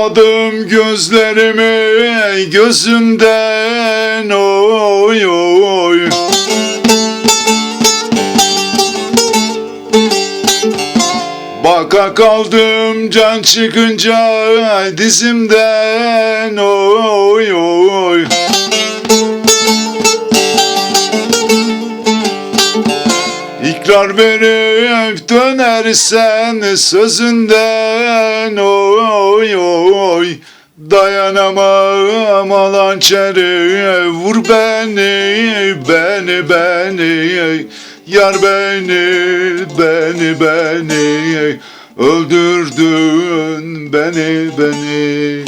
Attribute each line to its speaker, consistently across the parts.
Speaker 1: Alamadım gözlerimi gözümden oy oy. Baka kaldım can çıkınca dizimden oy İkrar verip dönersen sözünden oy oy Dayanamam alançeri vur beni beni beni. Yar beni beni beni. Öldürdün beni beni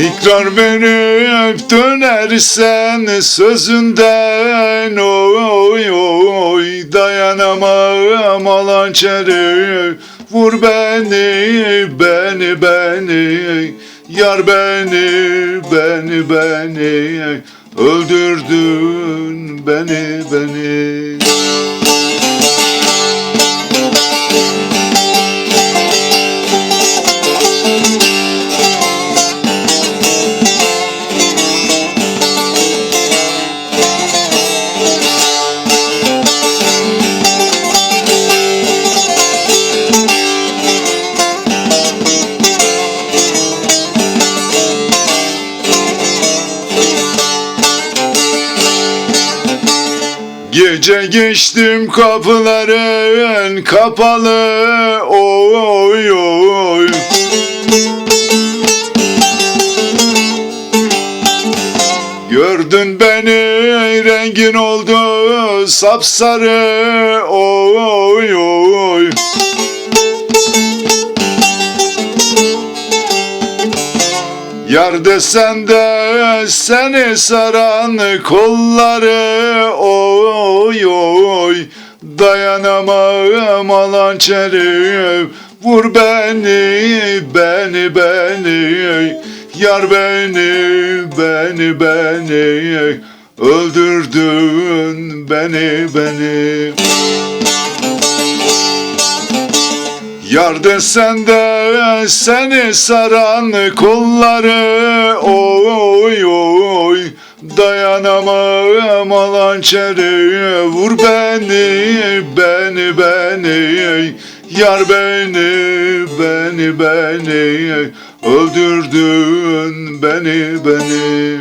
Speaker 1: İkrar verip dönersen sözünden. Oy oy dayanamam alançeri vur beni beni beni. Yar beni beni beni. Öldürdün beni beni Gece geçtim kapıların kapalı. Oy oy Gördün beni rengin oldu sapsarı. Oy oy Yar desen de seni saran kolları oy oy. Dayanamam alançeri vur beni beni beni. Yar beni beni beni. Öldürdün beni beni Yar desen de seni saran kolları oy oy Dayanamam alançeri vur beni beni beni. Yar beni beni beni. Öldürdün beni beni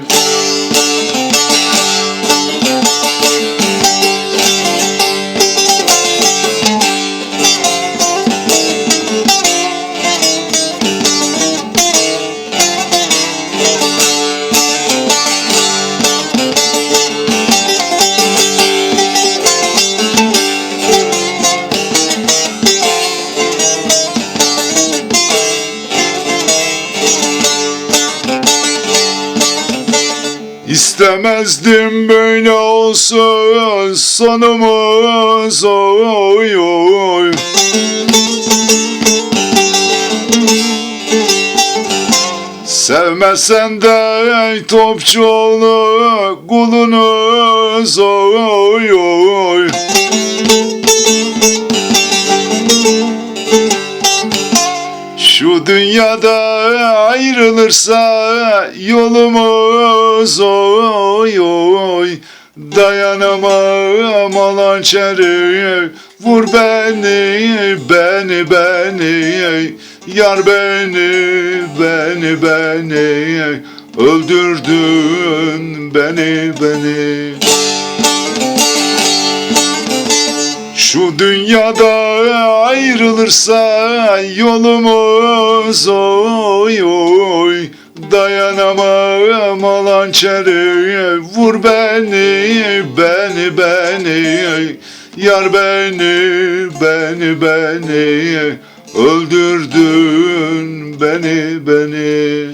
Speaker 1: İstemezdim böyle olsun sonumuz oy Sevmesen de topçuoğlu kulunuz oy oy dünyada ayrılırsa yolumuz oy oy. Dayanamam alançeri vur beni beni beni. Yar beni beni beni. Öldürdün beni beni. Şu dünyada ayrılırsa yolumuz oy oy. Dayanamam alançeri vur beni beni beni. Yar beni beni beni. Öldürdün beni beni